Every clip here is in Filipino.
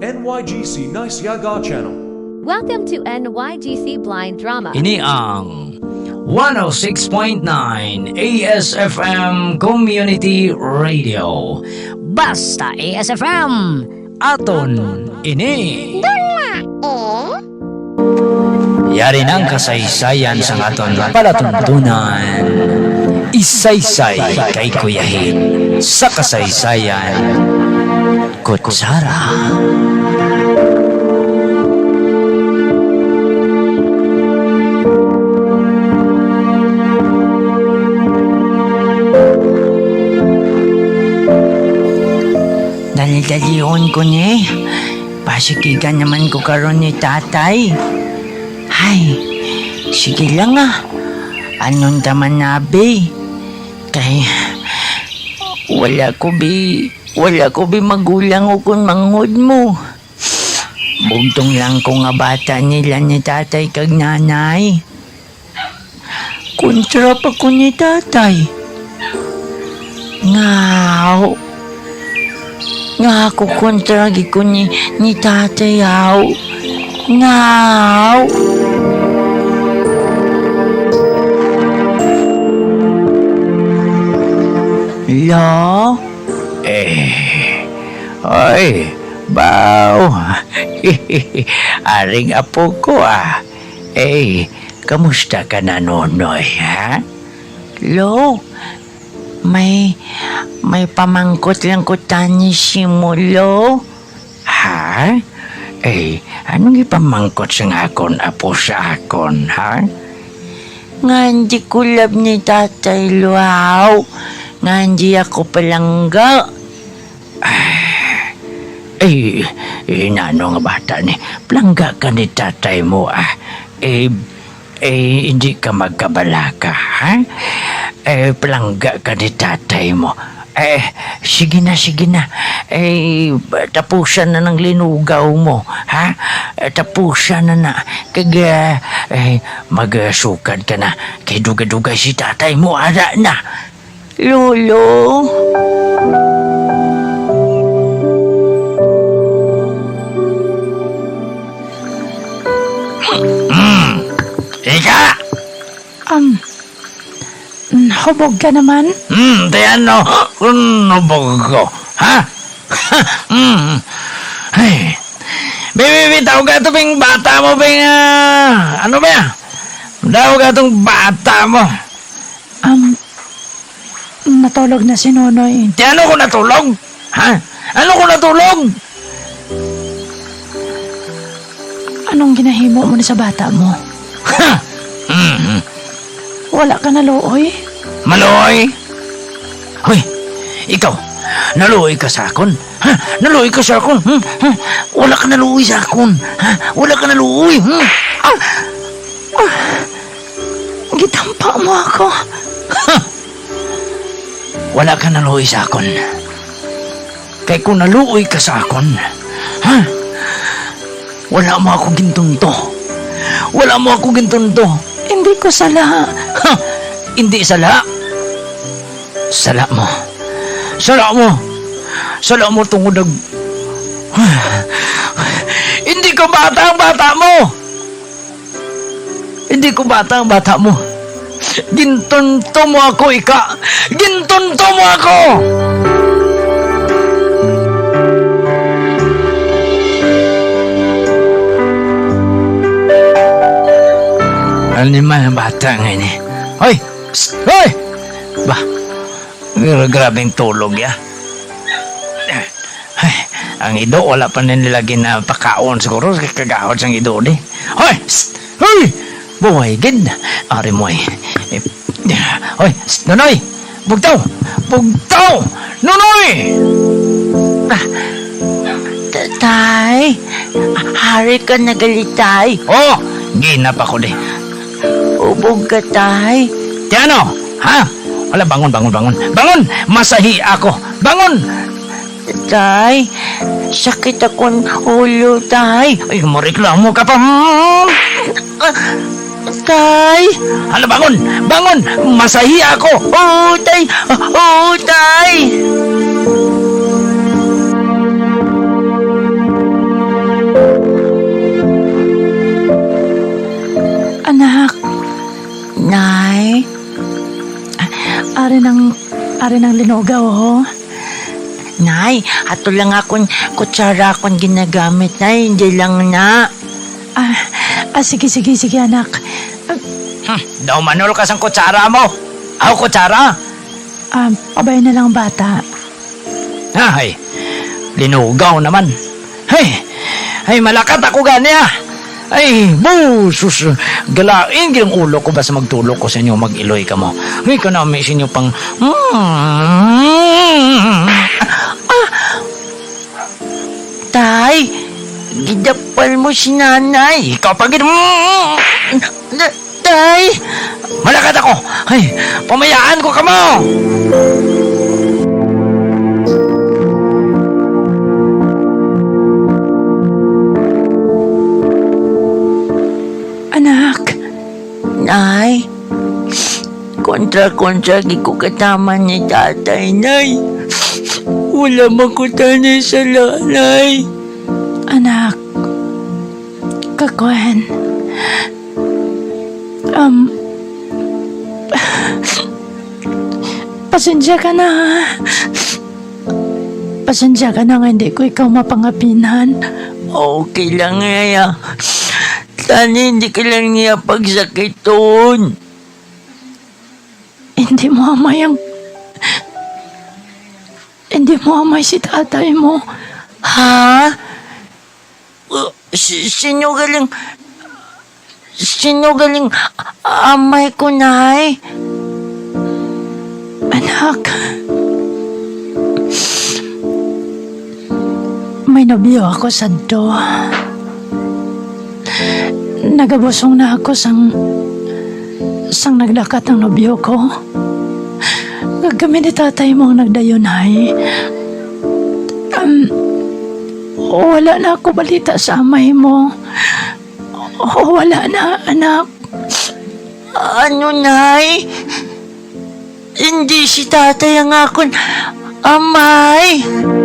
NYGC Nice Yaga Channel. Welcome to NYGC Blind Drama. Ini ang 106.9 ASFM Community Radio. Basta ASFM. Aton ini. Yari ng kasaysayan sa aton palatuntunan. Isaysay kay kuyahin sa kasaysayan. Kutsara. Dali-dalion ko ni. Pasikigan naman ko karon ni tatay. Hay, sige lang ah. Anong taman nabi? Kay, wala ko bi, wala ko bi magulang o kung manghod mo. Bugtong lang ko nga bata nila ni tatay kag nanay. Kontra pa ko ni tatay. Ngaw. Nga ako kontragi ko ni, ni tatay yaw. Ngaw. Lo? Eh, oy, baw. Aring apo ko ah. Eh, kamusta ka na nonoy, ha? Lo? May, may pamangkot lang ko tani si mo, lo? Ha? Eh, anong ipamangkot sa akon apo sa akon, ha? Nga hindi love ni tatay, luaw. Nga hindi ako palangga. Eh, eh, nano nga bata ni, plangga ka ni tatay mo ah. Eh, eh, hindi ka magkabalaka, ha? Eh, plangga ka ni tatay mo. Eh, sige na, sige na. Eh, tapusan na ng linugaw mo, ha? Eh, tapusan na na. Kaya, eh, magsukad ka na. Kay duga-duga si tatay mo, ada na. Lolo? Ika! Hubog ka naman? Hmm, di ano? Kunubog ko. Ha? Hmm. Ay. Bibi, bitaw ka ito bing bata mo bing... ah, ano ba yan? Daw ka itong bata mo. Um, natulog na si Nonoy. Di ano ko natulog? Ha? Ano ko natulog? Anong ginahimo mo na sa bata mo? Ha? Hmm. Wala ka na looy? Maloy? Hoy, ikaw, naluoy ka sa akon? Ha? Naluoy ka sa akon? Hmm? Hmm? Wala ka naluoy sa akon? Ha? Wala ka naluoy? Hmm? Gitampa mo ako. Wala ka naluoy sa akon. Kay kung naluoy ka sa akon, ha? Wala mo ako gintunto. Wala mo ako gintunto. Hindi ko sala. Ha? Hindi sala. Sala mo. Sala mo. Sala mo tungod nag... Hindi ko bata ang bata mo. Hindi ko bata ang bata mo. Gintunto mo ako, Ika. Gintunto mo ako! Ano naman ang bata ngayon eh? Hoy! Psst! Hoy! Ba? gra- Grabing tulog ya. Ay, ang ido, wala pa na nila ginapakaon siguro. Kagahod sang ido di. Hoy! Psst! Hoy! Buhay, gid. Ari mo eh. Eh, Hoy! Psst! Nonoy! Bugtaw! Bugtaw! Nonoy! Tatay? Hari ka nagalitay. Oh! Ginap ako di. Ubog ka, tay. Di ano? Ha? Wala, bangon, bangon, bangon. Bangon! Masahi ako! Bangon! Tay, sakit akong ulo, tay. Ay, mareklamo ka pa. Hmm? Tay! Hala, bangon! Bangon! Masahi ako! Oo, tay! Oo, tay! Rin ng linugaw, oh. Nay, ato lang akong kutsara akong ginagamit, Nay. Hindi lang na. Ah, ah sige, sige, sige, anak. Hmm, daw manol ka sang kutsara mo. Aw, kutsara. Ah, pabay na lang bata. Ay, linugaw naman. Ay, ay malakat ako gani ah. Ay, busus, galain ang ulo ko ba sa magtulog ko sa inyo mag-iloy ka mo. Ay, kanami sa inyo pang... Mm. Tay, gidapal mo si nanay. Ikaw pag... Mm. Tay, Malakat ako. Ay, pamayaan ko ka mo. Nay, kontra-kontra ko katama ni tatay, Nay. Wala man ko tanay sa lanay. anak. Kakwen. Um, pasensya ka na, ha? Pasensya ka na nga hindi ko ikaw mapangapinan. Okay lang ngaya. Sana hindi ka lang niya pagsakiton. Hindi mo amay ang... Hindi mo amay si tatay mo. Ha? Uh, si- sino galing... Sino galing amay ko, Nay? Anak. May nabyo ako sa do. Nagabusong na ako sang... sang naglakat ng nobyo ko. Kami ni tatay mo ang nagdayunay. Um, wala na ako balita sa amay mo. Wala na, anak. Ano, Nay? Hindi si tatay ang akon amay. Agay.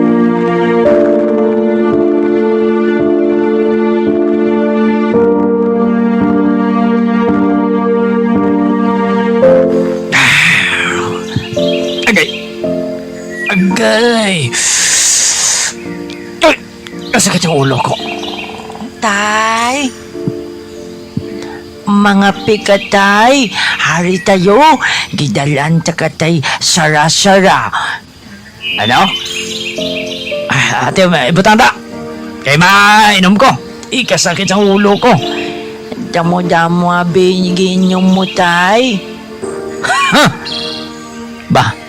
Agay. Ay, kasakit yung ulo ko. Tay. Mga pikatay, hari tayo, gidalan ta katay sara-sara. Ano? Ah, ate, may butanda. Kay mainom ko. Ikasakit ang ulo ko. Damo-damo abi ginyong mo tay. Ba?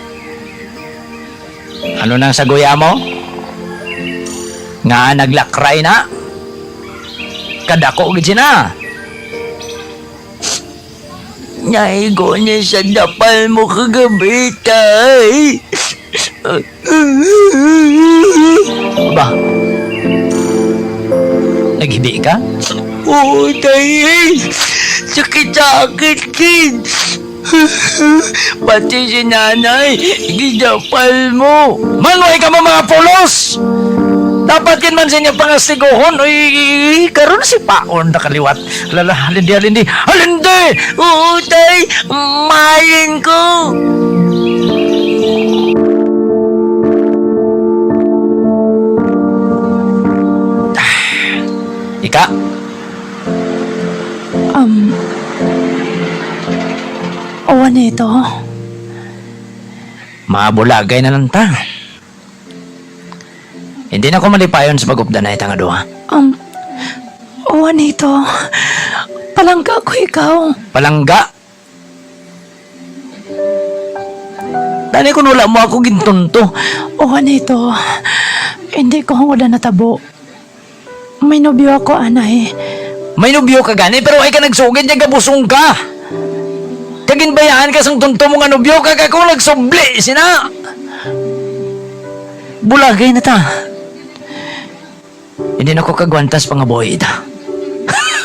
Ano nang saguya mo? Nga naglakray na? Kadako gid na. Naigo niya sa dapal mo kagabi tay. Ba? Naghibi ka? Oo tay. Sakit-sakit kid. Pati si nanay, gidapal mo. Manoy ka mo mga pulos! Dapat kin man sa inyo pangastiguhon. Uy, karon si Paon nakaliwat. Lala, halindi, halindi. Halindi! Oo, tay. Ko. Ika, Um, o nito. mabulagay na lang ta. Hindi na ko malipayon sa pagupda na itang aduha. Um, o nito. Palangga ko ikaw. Palangga. Dani ko nula mo ako gintunto. O nito. Hindi ko hangod na natabo. May nobyo ako, anay. May nubyo ka gani, pero ay ka nagsugid niya gabusong ka. Kaginbayaan ka sang tunto mo nga nubyo ka ka kung nagsubli, sina. Bulagay na ta. Hindi na ko kagwantas pa nga boy ita.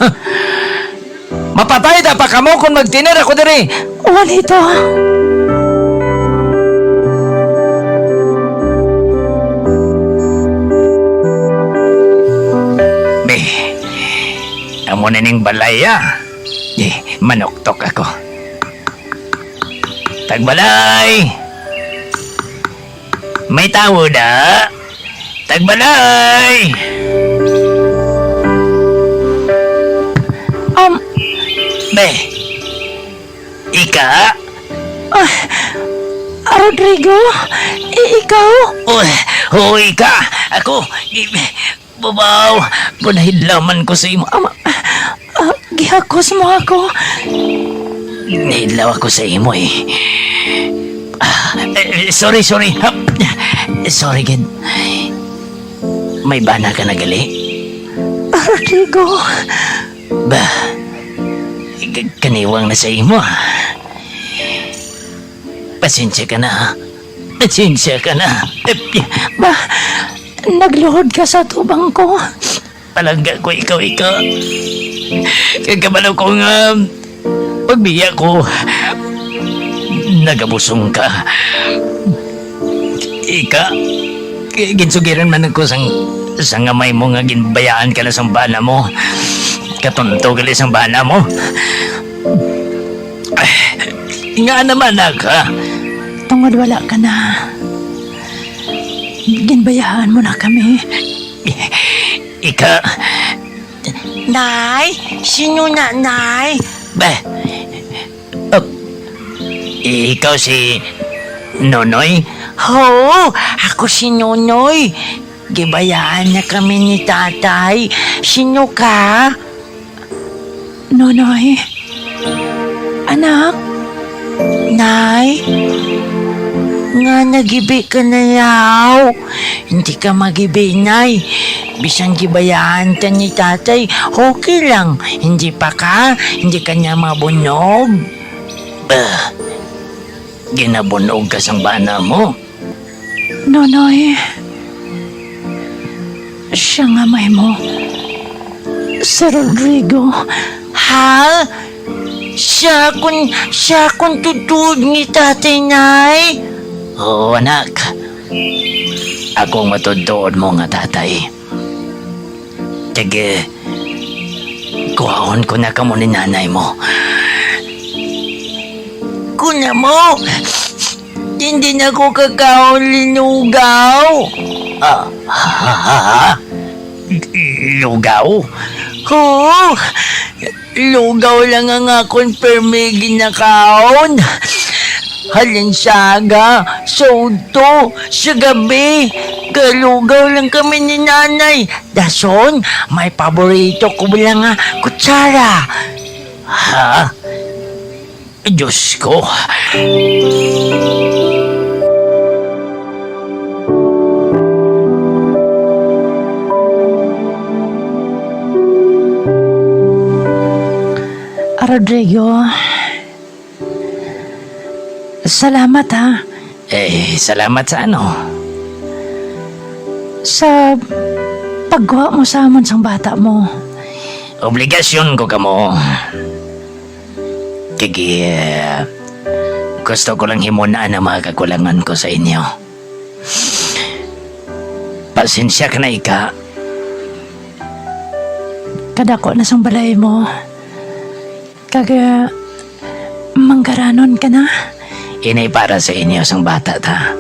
Mapatay ta pa kamo kung magtiner ako diri. O nito. Be, amo na ning balaya. Eh, manoktok ako. Tagbalay! May tawo na. Tagbalay! Um, Be, ika? Rodrigo? I- ikaw? Uy, oh, ika! Ako, i- babaw, panahidlaman ko sa imo. Um, ah, gihakos mo ako. Nahidlaw ako sa imo eh. Ah, eh, sorry, sorry. Hap. Sorry, kid. May bana ka na gali? Rodrigo, Ba, k- kaniwang na sa imo ah. Pasensya ka na ha. Pasensya ka na. Eh, ba, nagluhod ka sa tubang ko. Palangga ko ikaw, ikaw. Kagabalaw ko nga pagbiya ko. Nagabusong ka. Ika, ginsugiran man ako sang sa ngamay mo nga ginbayaan ka na sang bana mo. Katunto ka lang sang bana mo. Ay, nga naman ka. Tungod wala ka na. Ginbayaan mo na kami. Ika, Nay, sino na, Nay? ba? Oh, ikaw si Nonoy? Oo, ako si Nonoy. Gibayaan na kami ni tatay. Sino ka? Nonoy. Anak, Nay? Nga nagibi ka na yaw. Hindi ka magibi, Nay. Bisan gibayaan ta ni tatay, okay lang. Hindi pa ka, hindi ka niya mabunog. Bah, ginabunog ka sang bana mo. Nonoy. Siya nga may mo. Si Rodrigo. Ha? Siya kun, siya kun tutod ni tatay, Nay? Oo, anak. Ako ang matutuod mo nga tatay. Sige, kuhaon ko na ka mo ni nanay mo. Kuna mo, hindi na ko kakaon linugaw. Ah, ha, ha, ha, ha? Lugaw? Oo, lugaw lang ang akong permigi na kaon. Halinsaga, soto, sa gabi, galugaw lang kami ni nanay. Dason, may paborito ko lang nga kutsara. Ha? Diyos ko. Rodrigo. Salamat ha. Eh, salamat sa ano. Sa paggawa mo sa amon sang bata mo. Obligasyon ko kamo. Kigi, eh, gusto ko lang himunaan ang mga kakulangan ko sa inyo. Pasensya ka na ika. Kadako na sang balay mo. Kaga manggaranon ka na. Inay para sa inyo sang bata ta.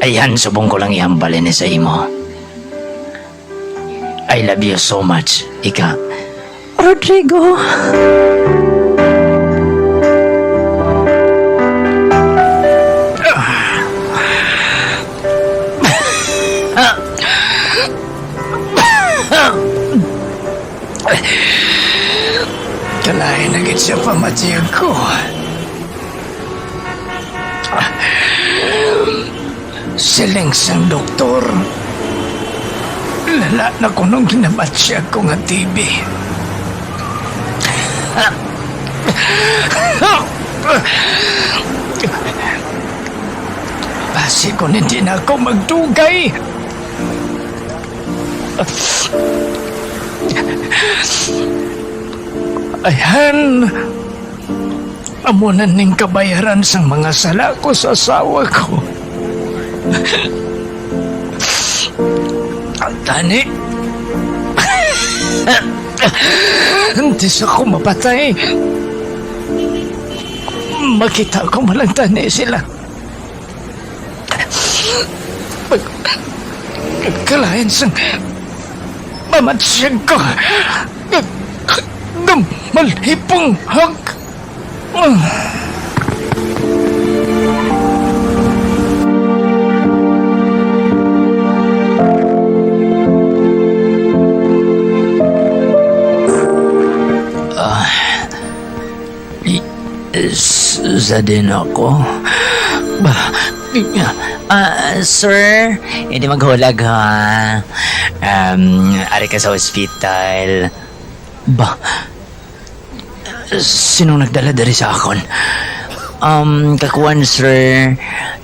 Ayan, subong ko lang ihambalin sa imo. I love you so much, ika. Rodrigo. Kalahin na siya pamatiyag ko. Siling sang doktor. Lala na ko nung ginamatsyag ko nga TV. Basi ko hindi na ako magdugay. Ayan. Amo na ning kabayaran sa mga sala ko sa asawa ko. Ang tani. Hindi sa ako mapatay. Makita ko malang tani sila. Pag... Kalahin sang... Mamatsyag ko. Gamalhipong hag. Sa din ako. Ba, Ah, sir, hindi maghulag ha. Um, ari ka sa ospital. ba, sinong nagdala dari sa akon? Um, kakuan sir,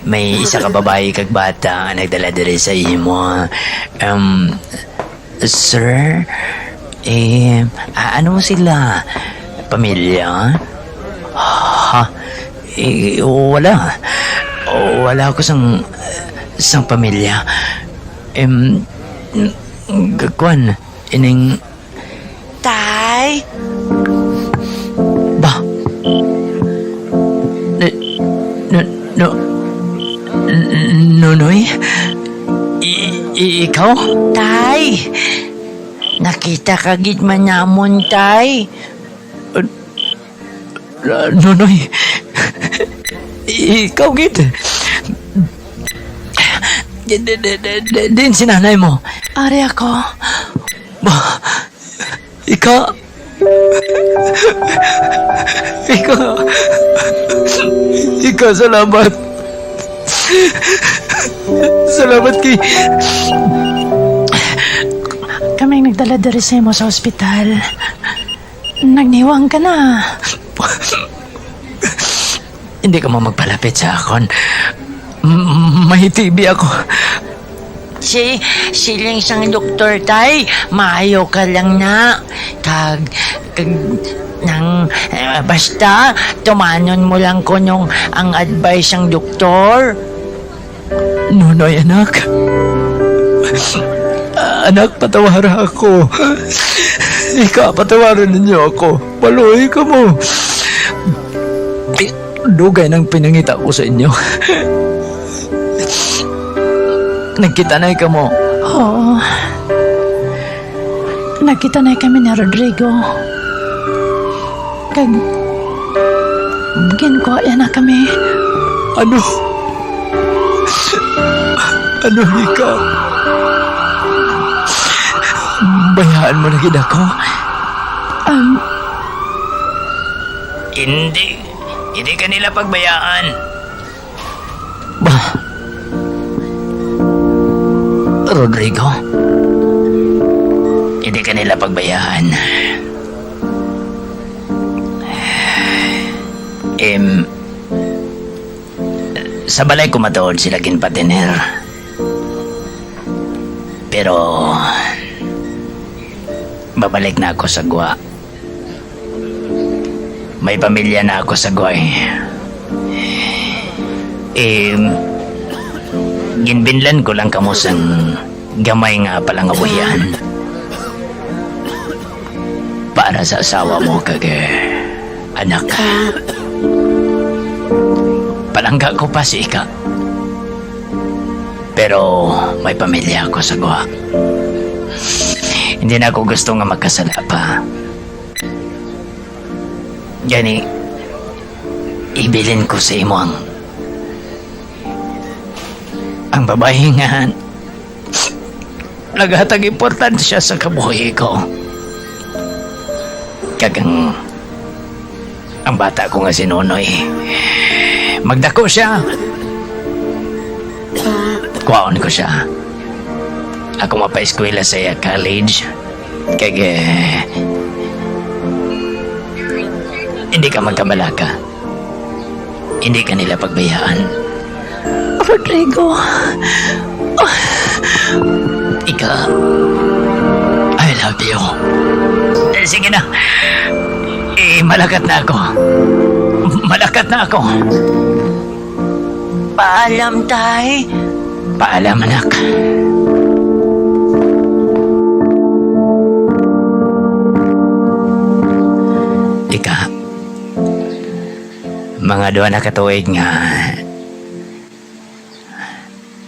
may isa ka babae kag bata ang nagdala diri sa imo. Um, sir, eh, ah, ano sila? Pamilya? Ha? Eh, wala. Wala ako sang, sang pamilya. Um, kakuan, ining... Tay? Ba? No, no, Nonoy? I, i- ikaw? Tay! Nakita ka gid man namon, tay. Uh, Nonoy, ikaw gid. Di- di- di- di- di- Din si nanay mo. Ari ako. Ba, ikaw... Ikaw... Ikaw, salamat. Salamat kay... Kaming nagdala diri sa imo sa ospital. Nagniwang ka na. Hindi ka mo magpalapit sa akon. M- May TB ako. Si, siling sang doktor, tay. Maayo ka lang na. Kag, kag, nang, eh, basta, tumanon mo lang ko nung ang advice ng doktor. Nunoy, anak. Anak, patawara ako. Ika, patawaran ninyo ako. Paluhi ka mo. Dugay ng pinangita ko sa inyo. Nagkita na ka mo. Oo. Nakita na kami ni Rodrigo. Kag... Ginkuha na kami. Ano? Ano, Ika? Bayaan mo na gid ako. Um, Hindi. Hindi ka nila pagbayaan. Ba? Rodrigo? Hindi ka nila pagbayaan. Em, sa balay ko matuod sila ginpatiner. Pero, babalik na ako sa Gwa. May pamilya na ako sa Gwa eh. Ginbinlan ko lang kamusang gamay nga palang abuyan para sa asawa mo kag eh, anak. Palangga ko pa si Ika. Pero may pamilya ako sa Gua. Hindi na ako gusto nga magkasala pa. Gani, ibilin ko sa imo ang ang babae nga naghatag importansya sa kabuhi ko. Kagang ang bata ko nga si Nonoy. Magdako siya. Kuwaon ko siya. Ako mapa-eskwela sa college. Kag eh, hindi ka magkabalaka. Hindi ka nila pagbayaan. Rodrigo. Ika, I love you. Eh, sige na. Eh, malakat na ako. Malakat na ako. Paalam, tay. Paalam, anak. Ika, mga doon na katuig nga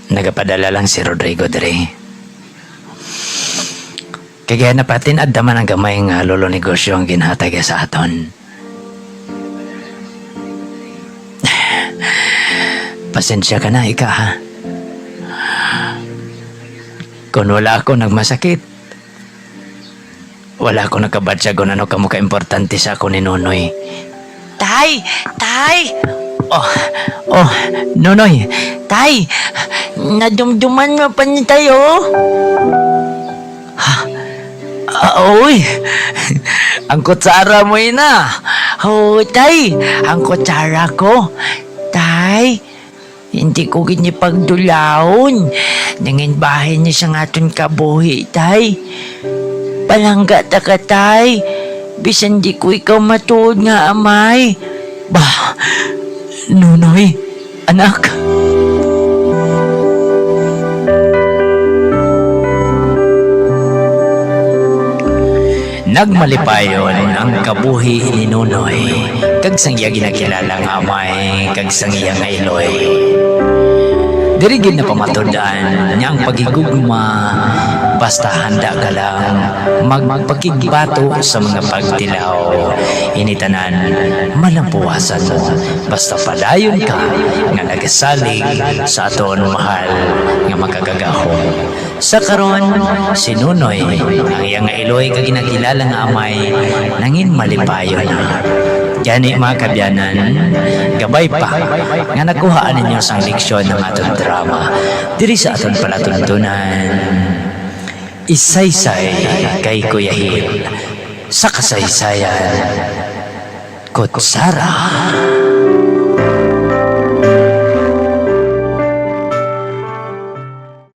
Nagapadala lang si Rodrigo dre. Kaya napatin at daman ang gamay nga lolo negosyo ang ginhatag sa aton. Pasensya ka na, ika ha. Kung wala ako nagmasakit, wala ako nakabatsa kung ano ka importante sa ako ni Nonoy. Tay! Tay! Oh, oh, Nonoy, Tay! Nadumduman mo pa ni tayo? Ah, uy, ang kutsara mo ina. Oh, tay! Ang kutsara ko. Tay! Hindi ko ginipagdulaon. Nangin bahay niya sa aton kabuhi, tay. Palangga ta ka, tay. Bisan di ko ikaw matuod nga amay. Bah, Nonoy, anak. Nagmalipayon ang kabuhi ni Nonoy, kag sang iya ginakilala nga amay, kag sang iya nga iloy. Dirigid na pamatudan niyang pagigugma, basta handa ka lang magpakigbato sa mga pagtilaw. Initanan, malampuwasan mo, basta padayon ka nga nagasalig sa aton mahal nga makagagahom. Sa karon, si Nunoy, ang iyang iloy kag ginakilala nga amay, nangin malipayon na. Gani mga kabyanan, gabay pa nga nakuhaan ninyo sang leksyon ng atong drama diri sa aton palatuntunan. Isaysay kay Kuya Hil sa kasaysayan. Kutsara.